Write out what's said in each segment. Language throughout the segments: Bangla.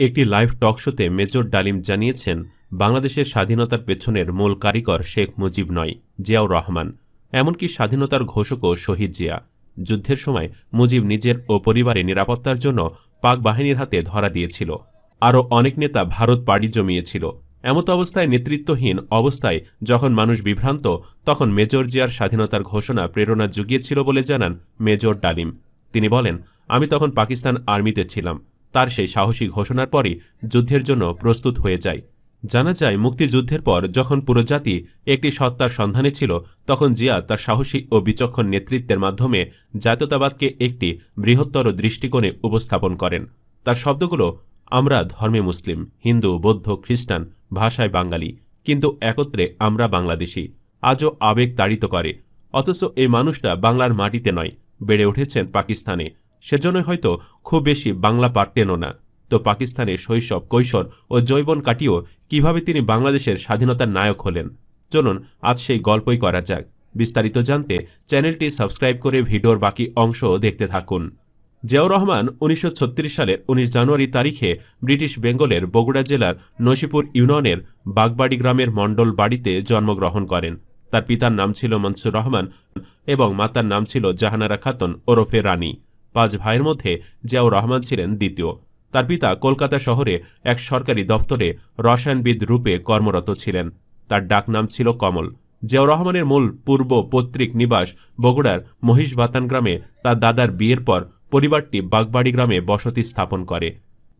একটি লাইভ টক শোতে মেজর ডালিম জানিয়েছেন, বাংলাদেশের স্বাধীনতার পেছনের মূল কারিগর শেখ মুজিব নয়, জিয়াউর রহমান। এমনকি স্বাধীনতার ঘোষকও শহীদ জিয়া। যুদ্ধের সময় মুজিব নিজের ও পরিবারের নিরাপত্তার জন্য পাক বাহিনীর হাতে ধরা দিয়েছিল। আরও অনেক নেতা ভারত পাড়ি জমিয়েছিল। এমত অবস্থায় নেতৃত্বহীন অবস্থায় যখন মানুষ বিভ্রান্ত, তখন মেজর জিয়ার স্বাধীনতার ঘোষণা প্রেরণা জুগিয়েছিল বলে জানান মেজর ডালিম। তিনি বলেন, আমি তখন পাকিস্তান আর্মিতে ছিলাম। তার সেই সাহসী ঘোষণার পরই যুদ্ধের জন্য প্রস্তুত হয়ে যায়। জানা যায়, মুক্তিযুদ্ধের পর যখন পুরো জাতি একটি সত্তার সন্ধানে ছিল, তখন জিয়া তার সাহসী ও বিচক্ষণ নেতৃত্বের মাধ্যমে জাতীয়তাবাদকে একটি বৃহত্তর দৃষ্টিকোণে উপস্থাপন করেন। তার শব্দগুলো, আমরা ধর্মে মুসলিম, হিন্দু, বৌদ্ধ, খ্রিস্টান, ভাষায় বাঙালি, কিন্তু একত্রে আমরা বাংলাদেশি, আজও আবেগ তাড়িত করে, অথচ এই মানুষটা বাংলার মাটিতে নয়, বেড়ে উঠেছেন পাকিস্তানে। সেজন্য হয়তো খুব বেশি বাংলা পারতেনও না। তো পাকিস্তানে শৈশব, কৈশোর ও যৌবন কাটিয়েও কীভাবে তিনি বাংলাদেশের স্বাধীনতার নায়ক হলেন? চলুন আজ সেই গল্পই করা যাক। বিস্তারিত জানতে চ্যানেলটি সাবস্ক্রাইব করে ভিডিওর বাকি অংশ দেখতে থাকুন। জিয়াউর রহমান উনিশশো ছত্রিশ সালের ১৯ জানুয়ারি তারিখে ব্রিটিশ বেঙ্গলের বগুড়া জেলার নসিপুর ইউনিয়নের বাগবাড়ি গ্রামের মণ্ডল বাড়িতে জন্মগ্রহণ করেন। তার পিতার নাম ছিল মনসুর রহমান এবং মাতার নাম ছিল জাহানারা খাতুন ওরফে রানী। পাঁচ ভাইয়ের মধ্যে জিয়াউর রহমান ছিলেন দ্বিতীয়। তার পিতা কলকাতা শহরে এক সরকারি দফতরে রসায়নবিদ রূপে কর্মরত ছিলেন। তার ডাকনাম ছিল কমল। জিয়াউর রহমানের মূল পূর্ব পৈতৃক নিবাস বগুড়ার মহিষবাতান গ্রামে তার দাদার বিয়ের পর পরিবারটি বাগবাড়ি গ্রামে বসতি স্থাপন করে।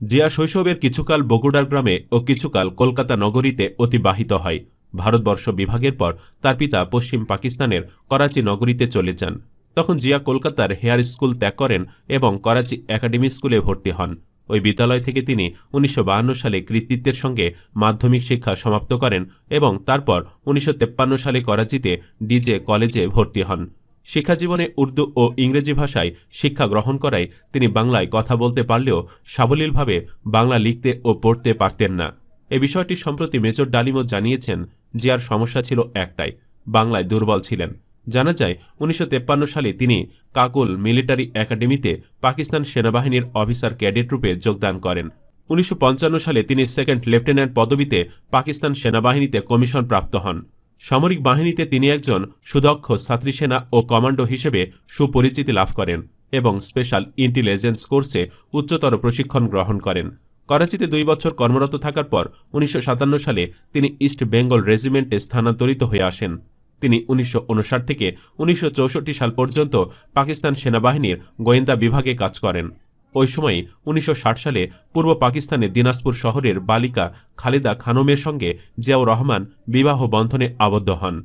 জিয়া শৈশবের কিছুকাল বগুড়ার গ্রামে ও কিছুকাল কলকাতা নগরীতে অতিবাহিত হয়। ভারতবর্ষ বিভাগের পর তার পিতা পশ্চিম পাকিস্তানের করাচি নগরীতে চলে যান। তখন জিয়া কলকাতার হেয়ার স্কুল ত্যাগ করেন এবং করাচি একাডেমি স্কুলে ভর্তি হন। ওই বিদ্যালয় থেকে তিনি উনিশশো সালে কৃতিত্বের সঙ্গে মাধ্যমিক শিক্ষা সমাপ্ত করেন এবং তারপর উনিশশো সালে করাচিতে ডিজে কলেজে ভর্তি হন। শিক্ষাজীবনে উর্দু ও ইংরেজি ভাষায় শিক্ষা গ্রহণ করায় তিনি বাংলায় কথা বলতে পারলেও সাবলীলভাবে বাংলা লিখতে ও পড়তে পারতেন না। এ বিষয়টি সম্প্রতি মেজর ডালিমও জানিয়েছেন, জিয়ার সমস্যা ছিল একটাই, বাংলায় দুর্বল ছিলেন। জানা যায়, উনিশশো সালে তিনি কাকুল মিলিটারি একাডেমিতে পাকিস্তান সেনাবাহিনীর অফিসার ক্যাডেট রূপে যোগদান করেন। উনিশশো পঞ্চান্ন সালে তিনি সেকেন্ড লেফটেন্যান্ট পদবিতে পাকিস্তান সেনাবাহিনীতে কমিশন প্রাপ্ত হন। সামরিক বাহিনীতে তিনি একজন সুদক্ষ ছাত্রীসেনা ও কমান্ডো হিসেবে সুপরিচিতি লাভ করেন এবং স্পেশাল ইন্টেলিজেন্স কোর্সে উচ্চতর প্রশিক্ষণ গ্রহণ করেন। করাচিতে দুই বছর কর্মরত থাকার পর উনিশশো সাতান্ন সালে তিনি ইস্ট বেঙ্গল রেজিমেন্টে স্থানান্তরিত হয়ে আসেন। তিনি উনিশশো উনষাট থেকে উনিশশো চৌষট্টি সাল পর্যন্ত পাকিস্তান সেনাবাহিনীর গোয়েন্দা বিভাগে কাজ করেন। ওই সময় উনিশশো সালে পূর্ব পাকিস্তানের দিনাজপুর শহরের বালিকা খালেদা খানমের সঙ্গে জিয়াউর রহমান বিবাহ বন্ধনে আবদ্ধ হন।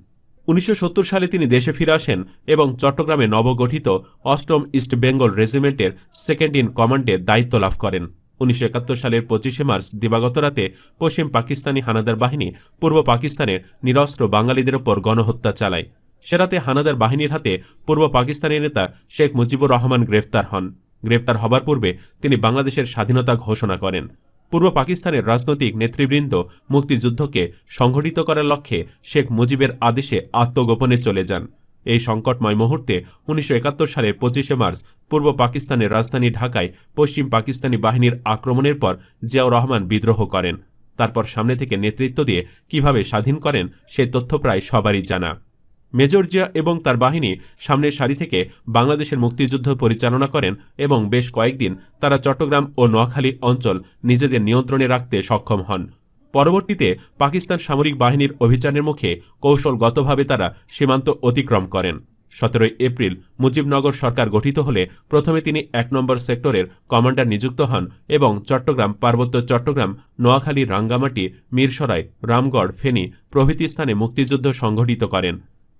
উনিশশো সত্তর সালে তিনি দেশে ফিরে আসেন এবং চট্টগ্রামে নবগঠিত অষ্টম ইস্ট বেঙ্গল রেজিমেন্টের সেকেন্ড ইন কমান্ডে দায়িত্ব লাভ করেন। উনিশশো একাত্তর সালের পঁচিশে মার্চ দিবাগত রাতে পশ্চিম পাকিস্তানি হানাদার বাহিনী পূর্ব পাকিস্তানের নিরস্ত্র বাঙালিদের ওপর গণহত্যা চালায়। সে রাতে হানাদার বাহিনীর হাতে পূর্ব পাকিস্তানি নেতা শেখ মুজিবুর রহমান গ্রেফতার হন। গ্রেফতার হবার পূর্বে তিনি বাংলাদেশের স্বাধীনতা ঘোষণা করেন। পূর্ব পাকিস্তানের রাজনৈতিক নেতৃবৃন্দ মুক্তিযুদ্ধকে সংঘটিত করার লক্ষ্যে শেখ মুজিবের আদেশে আত্মগোপনে চলে যান। এই সংকটময় মুহূর্তে উনিশশো একাত্তর সালের পঁচিশে মার্চ পূর্ব পাকিস্তানের রাজধানী ঢাকায় পশ্চিম পাকিস্তানি বাহিনীর আক্রমণের পর জিয়াউর রহমান বিদ্রোহ করেন। তারপর সামনে থেকে নেতৃত্ব দিয়ে কীভাবে স্বাধীন করেন, সে তথ্য প্রায় সবারই জানা। মেজর জিয়া এবং তার বাহিনী সামনের সারি থেকে বাংলাদেশের মুক্তিযুদ্ধ পরিচালনা করেন এবং বেশ কয়েকদিন তারা চট্টগ্রাম ও নোয়াখালী অঞ্চল নিজেদের নিয়ন্ত্রণে রাখতে সক্ষম হন। পরবর্তীতে পাকিস্তান সামরিক বাহিনীর অভিযানের মুখে কৌশলগতভাবে তারা সীমান্ত অতিক্রম করেন। সতেরোই এপ্রিল মুজিবনগর সরকার গঠিত হলে প্রথমে তিনি এক নম্বর সেক্টরের কমান্ডার নিযুক্ত হন এবং চট্টগ্রাম পার্বত্য চট্টগ্রাম, নোয়াখালী, রাঙ্গামাটি, মিরসরাই, রামগড়, ফেনী প্রভৃতি স্থানে মুক্তিযুদ্ধ সংঘটিত করেন।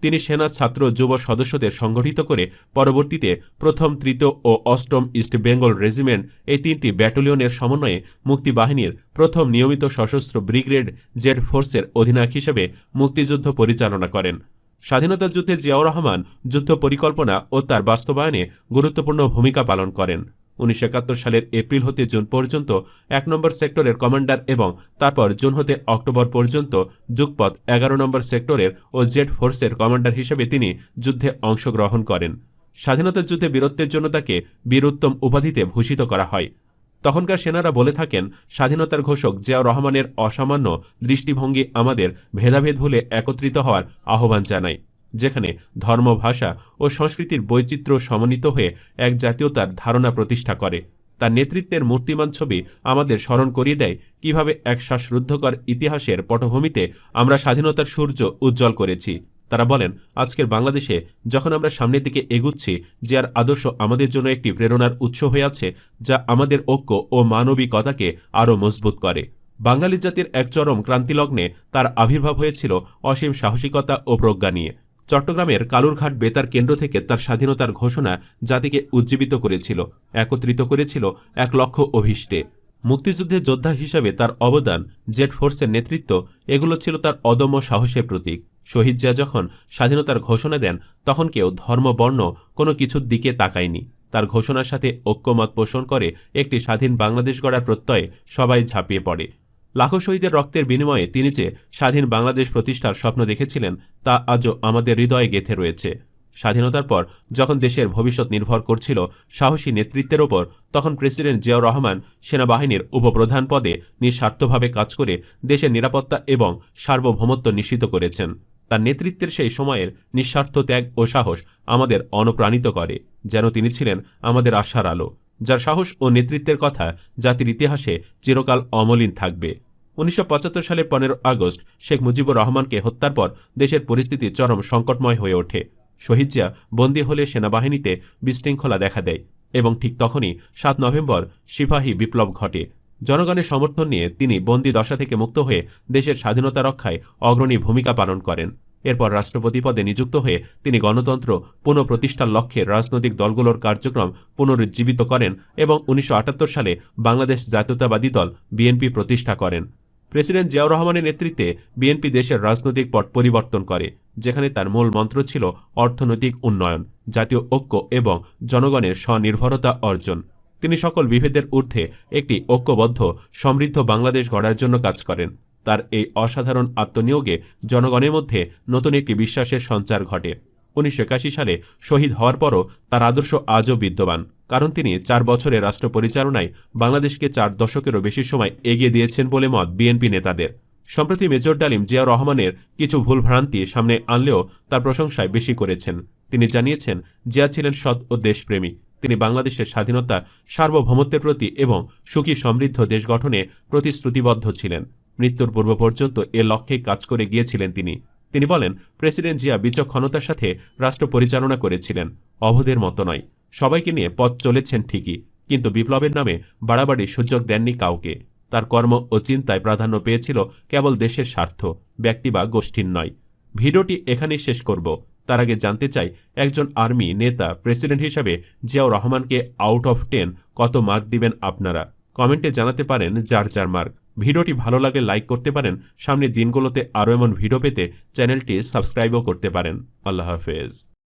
তিনি সেনা, ছাত্র, যুব সদস্যদের সংগঠিত করে পরবর্তীতে প্রথম, তৃতীয় ও অষ্টম ইস্ট বেঙ্গল রেজিমেন্ট এই তিনটি ব্যাটালিয়নের সমন্বয়ে মুক্তিবাহিনীর প্রথম নিয়মিত সশস্ত্র ব্রিগেড জেড ফোর্সের অধিনায়ক হিসেবে মুক্তিযুদ্ধ পরিচালনা করেন। স্বাধীনতা যুদ্ধে জিয়াউর রহমান যুদ্ধ পরিকল্পনা ও তার বাস্তবায়নে গুরুত্বপূর্ণ ভূমিকা পালন করেন। উনিশশো সালের এপ্রিল হতে জুন পর্যন্ত এক নম্বর সেক্টরের কমান্ডার এবং তারপর জুন হতে অক্টোবর পর্যন্ত যুগপথ এগারো নম্বর সেক্টরের ও জেড ফোর্সের কমান্ডার হিসেবে তিনি যুদ্ধে অংশগ্রহণ করেন। স্বাধীনতা যুদ্ধে বীরত্বের জন্য তাকে বীরোত্তম উপাধিতে ভূষিত করা হয়। তখনকার সেনারা বলে থাকেন, স্বাধীনতার ঘোষক জিয়াউর রহমানের অসামান্য দৃষ্টিভঙ্গি আমাদের ভেদাভেদ ভুলে একত্রিত হওয়ার আহ্বান জানায়। যেখানে ধর্ম ভাষা ও সংস্কৃতির বৈচিত্র্য সমন্বিত হয়ে এক জাতীয়তার ধারণা প্রতিষ্ঠা করে। তার নেতৃত্বের মূর্তিমান ছবি আমাদের স্মরণ করিয়ে দেয় কীভাবে এক শ্বাসরুদ্ধকর ইতিহাসের পটভূমিতে আমরা স্বাধীনতার সূর্য উজ্জ্বল করেছি। তারা বলেন, আজকের বাংলাদেশে যখন আমরা সামনের দিকে এগুচ্ছি যার আদর্শ আমাদের জন্য একটি প্রেরণার উৎস হয়ে আছে, যা আমাদের ঐক্য ও মানবিকতাকে আরও মজবুত করে। বাঙালি জাতির এক চরম ক্রান্তিলগ্নে তার আবির্ভাব হয়েছিল অসীম সাহসিকতা ও প্রজ্ঞা নিয়ে। চট্টগ্রামের কালুরঘাট বেতার কেন্দ্র থেকে তার স্বাধীনতার ঘোষণা জাতিকে উজ্জীবিত করেছিল, একত্রিত করেছিল এক লক্ষ্য অভিষ্টে। মুক্তিযুদ্ধে যোদ্ধা হিসাবে তার অবদান জেট ফোর্সের নেতৃত্ব, এগুলো ছিল তার অদম্য সাহসের প্রতীক। শহীদ জিয়া যখন স্বাধীনতার ঘোষণা দেন, তখন কেউ ধর্ম, বর্ণ কোনো কিছুর দিকে তাকায়নি। তার ঘোষণার সাথে ঐক্যমত পোষণ করে একটি স্বাধীন বাংলাদেশ গড়ার প্রত্যয়ে সবাই ঝাঁপিয়ে পড়ে। লাখো শহীদের রক্তের বিনিময়ে তিনি যে স্বাধীন বাংলাদেশ প্রতিষ্ঠার স্বপ্ন দেখেছিলেন, তা আজও আমাদের হৃদয়ে গেঁথে রয়েছে। স্বাধীনতার পর যখন দেশের ভবিষ্যৎ নির্ভর করছিল সাহসী নেতৃত্বের ওপর, তখন প্রেসিডেন্ট জিয়াউর রহমান সেনাবাহিনীর উপপ্রধান পদে নিঃস্বার্থভাবে কাজ করে দেশের নিরাপত্তা এবং সার্বভৌমত্ব নিশ্চিত করেছেন। তার নেতৃত্বের সেই সময়ের নিঃস্বার্থ ত্যাগ ও সাহস আমাদের অনুপ্রাণিত করে, যেন তিনি ছিলেন আমাদের আশার আলো। যার সাহস ও নেতৃত্বের কথা জাতির ইতিহাসে চিরকাল অমলিন থাকবে। উনিশশো পঁচাত্তর সালের পনেরো আগস্ট শেখ মুজিবুর রহমানকে হত্যার পর দেশের পরিস্থিতি চরম সংকটময় হয়ে ওঠে। শহীদ জিয়া বন্দী হলে সেনাবাহিনীতে বিশৃঙ্খলা দেখা দেয় এবং ঠিক তখনই সাত নভেম্বর সিপাহী বিপ্লব ঘটে। জনগণের সমর্থন নিয়ে তিনি বন্দি দশা থেকে মুক্ত হয়ে দেশের স্বাধীনতা রক্ষায় অগ্রণী ভূমিকা পালন করেন। এরপর রাষ্ট্রপতি পদে নিযুক্ত হয়ে তিনি গণতন্ত্র, পুনঃপ্রতিষ্ঠার লক্ষ্যে রাজনৈতিক দলগুলোর কার্যক্রম পুনরুজ্জীবিত করেন এবং উনিশশো আটাত্তর সালে বাংলাদেশ জাতীয়তাবাদী দল বিএনপি প্রতিষ্ঠা করেন। প্রেসিডেন্ট জিয়াউর রহমানের নেতৃত্বে বিএনপি দেশের রাজনৈতিক পট পরিবর্তন করে, যেখানে তার মূল মন্ত্র ছিল অর্থনৈতিক উন্নয়ন, জাতীয় ঐক্য এবং জনগণের স্বনির্ভরতা অর্জন। তিনি সকল বিভেদের ঊর্ধ্বে একটি ঐক্যবদ্ধ, সমৃদ্ধ বাংলাদেশ গড়ার জন্য কাজ করেন। তার এই অসাধারণ আত্মনিয়োগে জনগণের মধ্যে নতুন একটি বিশ্বাসের সঞ্চার ঘটে। উনিশশো একাশি সালে শহীদ হওয়ার পরও তার আদর্শ আজও বিদ্যমান, কারণ তিনি চার বছরের রাষ্ট্র পরিচালনায় বাংলাদেশকে চার দশকেরও বেশি সময় এগিয়ে দিয়েছেন বলে মত বিএনপি নেতাদের। সম্প্রতি মেজর ডালিম জিয়া রহমানের কিছু ভুলভ্রান্তি সামনে আনলেও তার প্রশংসায় বেশি করেছেন। তিনি জানিয়েছেন, জিয়া ছিলেন সৎ ও দেশপ্রেমী। তিনি বাংলাদেশের স্বাধীনতা, সার্বভৌমত্বের প্রতি এবং সুখী সমৃদ্ধ দেশ গঠনে প্রতিশ্রুতিবদ্ধ ছিলেন। মৃত্যুর পূর্ব পর্যন্ত এ লক্ষ্যে কাজ করে গিয়েছিলেন তিনি। তিনি বলেন, প্রেসিডেন্ট জিয়া বিচক্ষণতার সাথে রাষ্ট্র পরিচালনা করেছিলেন, অবধের মতো নয়। সবাইকে নিয়ে পথ চলেছেন ঠিকই, কিন্তু বিপ্লবের নামে বাড়াবাড়ি সুযোগ দেননি কাউকে। তার কর্ম ও চিন্তায় প্রাধান্য পেয়েছিল কেবল দেশের স্বার্থ, ব্যক্তি বা গোষ্ঠীর নয়। ভিডিওটি এখানেই শেষ করব। তার আগে জানতে চাই, একজন আর্মি নেতা, প্রেসিডেন্ট হিসাবে জিয়াউর রহমানকে আউট অফ টেন কত মার্ক দিবেন আপনারা? কমেন্টে জানাতে পারেন যার যার মার্ক। ভিডিওটি ভালো লাগলে লাইক করতে পারেন। সামনের দিনগুলোতে আরও এমন ভিডিও পেতে চ্যানেলটি সাবস্ক্রাইবও করতে পারেন। আল্লাহ হাফেজ।